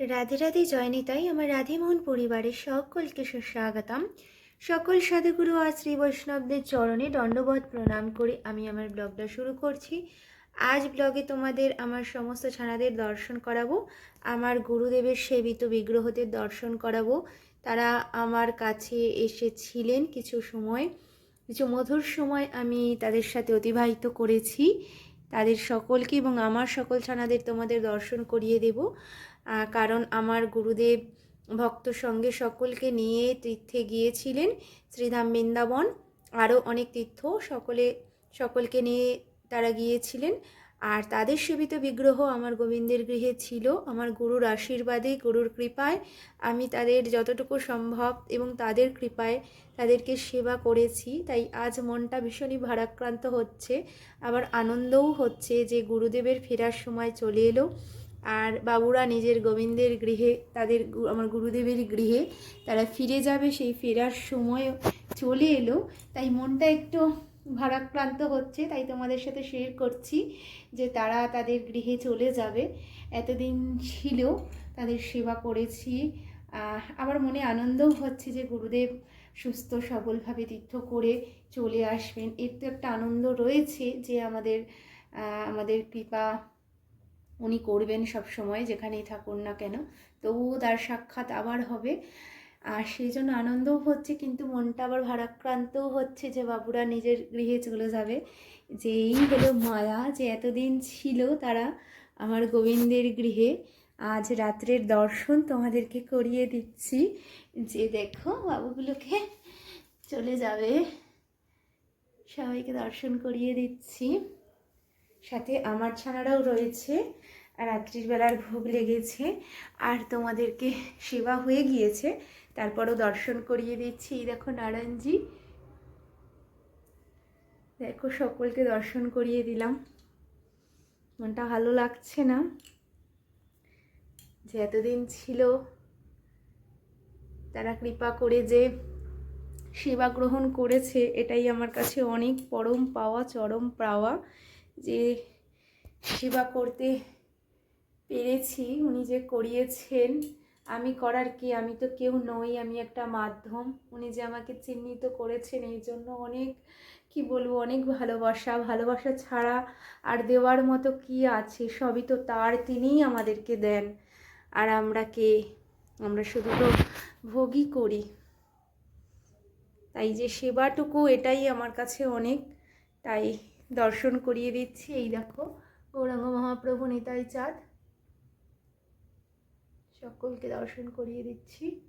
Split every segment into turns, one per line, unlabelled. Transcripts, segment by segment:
রাধে রাধে জয়নিতাই, আমার রাধেমোহন পরিবারের সকলকে সুস্বাগতম। সকল সাধুগুরু আর শ্রী বৈষ্ণবদের চরণে দণ্ডবোধ প্রণাম করে আমি আমার ব্লগটা শুরু করছি। আজ ব্লগে তোমাদের আমার সমস্ত ছানাদের দর্শন করাবো, আমার গুরুদেবের সেবিত বিগ্রহদের দর্শন করাবো। তারা আমার কাছে এসেছিলেন কিছু সময়, কিছু মধুর সময় আমি তাদের সাথে অতিবাহিত করেছি। তাদের সকলকে এবং আমার সকল ছানাদের তোমাদের দর্শন করিয়ে দেব। কারণ আমার গুরুদেব ভক্ত সঙ্গে সকলকে নিয়ে তীর্থে গিয়েছিলেন, শ্রীধাম বৃন্দাবন। আরও অনেক তীর্থ সকলে, সকলকে নিয়ে তারা গিয়েছিলেন। আর তাদের সেবিত বিগ্রহ আমার গোবিন্দের গৃহে ছিল, আমার গুরুর আশীর্বাদে, গুরুর কৃপায় আমি তাদের যতটুকু সম্ভব এবং তাদের কৃপায় তাদেরকে সেবা করেছি। তাই আজ মনটা ভীষণই ভারাক্রান্ত হচ্ছে, আবার আনন্দও হচ্ছে যে গুরুদেবের ফেরার সময় চলে এলো। আর বাবুরা নিজের গোবিন্দের গৃহে, তাদের আমার গুরুদেবের গৃহে তারা ফিরে যাবে, সেই ফেরার সময় চলে এলো। তাই মনটা একটু ভারাক্রান্ত হচ্ছে, তাই তোমাদের সাথে শেয়ার করছি যে তারা তাদের গৃহে চলে যাবে। এতদিন ছিল তাদের সেবা করেছি। আমার মনে আনন্দও হচ্ছে যে গুরুদেব সুস্থ, সবলভাবে তীর্থ করে চলে আসবেন। এর তো একটা আনন্দ রয়েছে যে আমাদের আমাদের কৃপা উনি করবেন সব সময় যেখানেই থাকুন না কেন। তবুও তার সাক্ষাৎ আবার হবে। আর সেই জন্য আনন্দও হচ্ছে, কিন্তু মনটা আবার ভারাক্রান্তও হচ্ছে যে বাবুরা নিজের গৃহে চলে যাবে। যে এই হলো মায়া, যে এতদিন ছিল তারা আমার গোবিন্দের গৃহে, আজ রাত্রের দর্শন তোমাদেরকে করিয়ে দিচ্ছি। যে দেখো বাবুগুলোকে চলে যাবে। সবাইকে দর্শন করিয়ে দিচ্ছি। সাথে আমার ছানারাও রয়েছে, রাত্রির বেলার ভোগ লেগেছে, আর তোমাদেরকে সেবা হয়ে গিয়েছে। তারপরও দর্শন করিয়ে দিচ্ছি। এই দেখো নারায়ণজি। দেখো সকলকে দর্শন করিয়ে দিলাম। মনটা ভালো লাগছে না? যে এতদিন ছিল, তারা কৃপা করে যে সেবা গ্রহণ করেছে, এটাই আমার কাছে অনেক পরম পাওয়া, চরম পাওয়া। যে সেবা করতে পেরেছি, উনি যে করিয়েছেন আমি করার কি? আমি তো কেউ নই, আমি একটা মাধ্যম। উনি যে আমাকে চিহ্নিত করেছেন এই জন্য অনেক, কি বলব, অনেক ভালোবাসা। ভালোবাসা ছাড়া আর দেওয়ার মতো কি আছে? সবই তো তার, তিনিই আমাদেরকে দেন। আর আমরা কে? আমরা শুধু তো ভোগই করি। তাই যে সেবাটুকু, এটাই আমার কাছে অনেক। তাই দর্শন করিয়ে দিচ্ছি। এই দেখো, গৌরাঙ্গ মহাপ্রভু নিতাই চাঁদ। সকলকে দর্শন করিয়ে দিচ্ছি।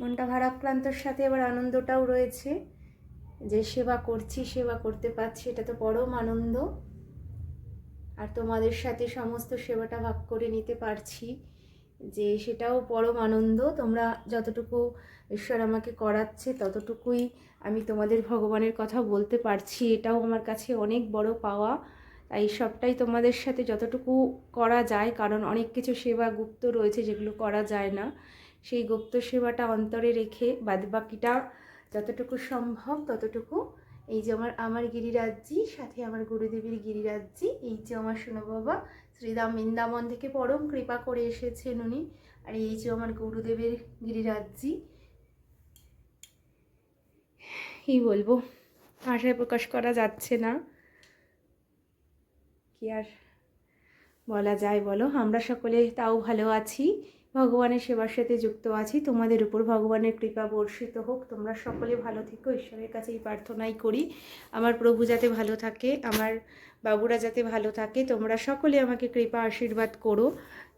মনটা ভারাক্রান্তর সাথে আবার আনন্দটাও রয়েছে। যে সেবা করছি, সেবা করতে পারছি, এটা তো পরম আনন্দ। আর তোমাদের সাথে সমস্ত সেবাটা ভাগ করে নিতে পারছি যে সেটাও পরম আনন্দ। তোমরা যতটুকু ঈশ্বর আমাকে করাচ্ছে, ততটুকুই আমি তোমাদের ভগবানের কথা বলতে পারছি। এটাও আমার কাছে অনেক বড় পাওয়া। তাই সবটাই তোমাদের সাথে যতটুকু করা যায়, কারণ অনেক কিছু সেবা গুপ্ত রয়েছে যেগুলো করা যায় না। সেই গুপ্ত সেবাটা অন্তরে রেখে বাদবাকিটা যতটুকু সম্ভব ততটুকু। এই যে আমার আমার গিরিরাজ্যি, সাথে আমার গুরুদেবের গিরিরাজ্যি, এই যে আমার সোনা বাবা শ্রীরাম বৃন্দাবন থেকে পরম কৃপা করে এসেছেন উনি, আর এই যে আমার গুরুদেবের গিরিরাজ্যি। কি বলব? ভাষায় প্রকাশ করা যাচ্ছে না। কি আর বলা যায় বলো? আমরা সকলে তাও ভালো আছি, ভগবানের সেবার সাথে যুক্ত আছি, তোমাদের উপর ভগবানের কৃপা বর্ষিত হোক। তোমরা সকলে ভালো থেকো, ঈশ্বরের কাছে এই প্রার্থনাই করি। আমার প্রভু যাতে ভালো থাকে, আমার বাবুরা যাতে ভালো থাকে, তোমরা সকলে আমাকে কৃপা আশীর্বাদ করো,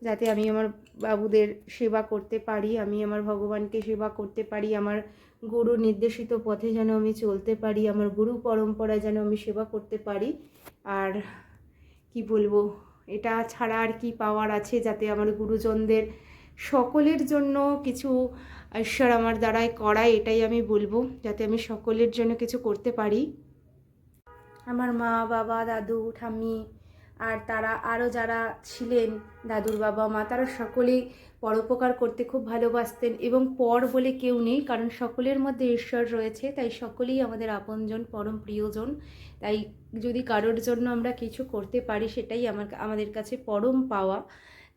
যাতে আমি আমার বাবুদের সেবা করতে পারি, আমি আমার ভগবানকে সেবা করতে পারি, আমার গুরু নির্দেশিত পথে যেন আমি চলতে পারি, আমার গুরু পরম্পরায় যেন আমি সেবা করতে পারি। আর কি বলব? এটা ছাড়া আর কি পাওয়ার আছে যাতে আমার গুরুজনদের সকলের জন্য কিছু ঈশ্বর আমার দ্বারায় করায়, এটাই আমি বলব, যাতে আমি সকলের জন্য কিছু করতে পারি। আমার মা, বাবা, দাদু, ঠাম্মি আর তারা আরও যারা ছিলেন দাদুর বাবা মা, তারা সকলেই পরোপকার করতে খুব ভালোবাসতেন এবং পর বলে কেউ নেই, কারণ সকলের মধ্যে ঈশ্বর রয়েছে, তাই সকলেই আমাদের আপনজন, পরম প্রিয়জন। তাই যদি কারোর জন্য আমরা কিছু করতে পারি, সেটাই আমার, আমাদের কাছে পরম পাওয়া।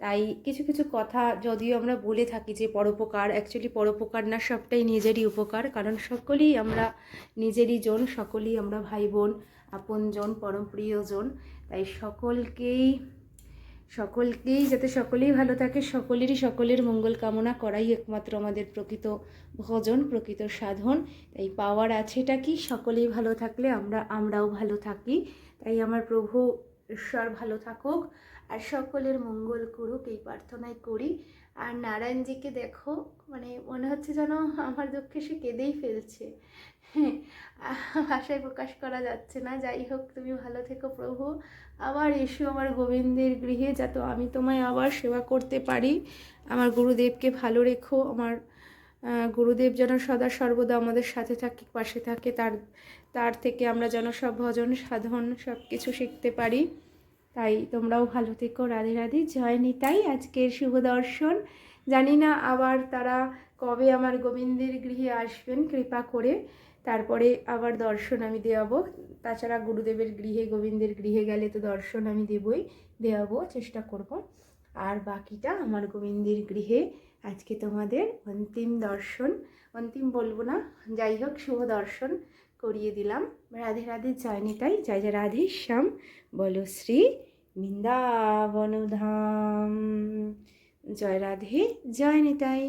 তাই কিছু কিছু কথা যদিও আমরা বলে থাকি যে পরোপকার অ্যাকচুয়ালি পরোপকার না, সবটাই নিজেরই উপকার। কারণ সকলেই আমরা নিজেরই জন, সকলেই আমরা ভাই বোন আপনজন পরম প্রিয়জন তাই সকলকেই সকলকেই যাতে সকলেই ভালো থাকে, সকলেরই সকলের মঙ্গল কামনা করাই একমাত্র আমাদের প্রকৃত ভজন, প্রকৃত সাধন। তাই পাওয়ার আছেটা কি? সকলেই ভালো থাকলে আমরা, আমরাও ভালো থাকি। তাই আমার প্রভু ঈশ্বর ভালো থাকুক। আর সকলের মঙ্গল করুক এই প্রার্থনাই করি। আর নারায়ণজিকে দেখো মানে মনে হচ্ছে যেন আমার দুঃখে সে কেঁদেই ফেলছে। হ্যাঁ ভাষায় প্রকাশ করা যাচ্ছে না। যাই হোক, তুমি ভালো থেকো প্রভু। আবার এসো আমার গোবিন্দের গৃহে, যাতে আমি তোমায় আবার সেবা করতে পারি। আমার গুরুদেবকে ভালো রেখো। আমার গুরুদেব যেন সদা সর্বদা আমাদের সাথে থাকে, পাশে থাকে। তার তার থেকে আমরা যেন সব ভজন, সাধন সব কিছু শিখতে পারি। তাই তোমরাও ভালো থেকো, রাধে রাধে, জয় নিতাই, আজকের শুভ দর্শন। জানি না আবার তারা কবে আমার গোবিন্দের গৃহে আসবেন, কৃপা করে। তারপরে আবার দর্শন আমি দেওয়াবো। তাছাড়া গুরুদেবের গৃহে, গোবিন্দের গৃহে গেলে তো দর্শন আমি দেবই, দেওয়াবো, চেষ্টা করব। আর বাকিটা আমার গোবিন্দের গৃহে, আজকে তোমাদের অন্তিম দর্শন। অন্তিম বলব না, যাই হোক, শুভ দর্শন। করিয়ে দিলাম। রাধে রাধে, জয় নিতাই, জয় জয় রাধে শ্যাম বলো শ্রী বৃন্দাবনধাম জয় রাধে, জয় নিতাই।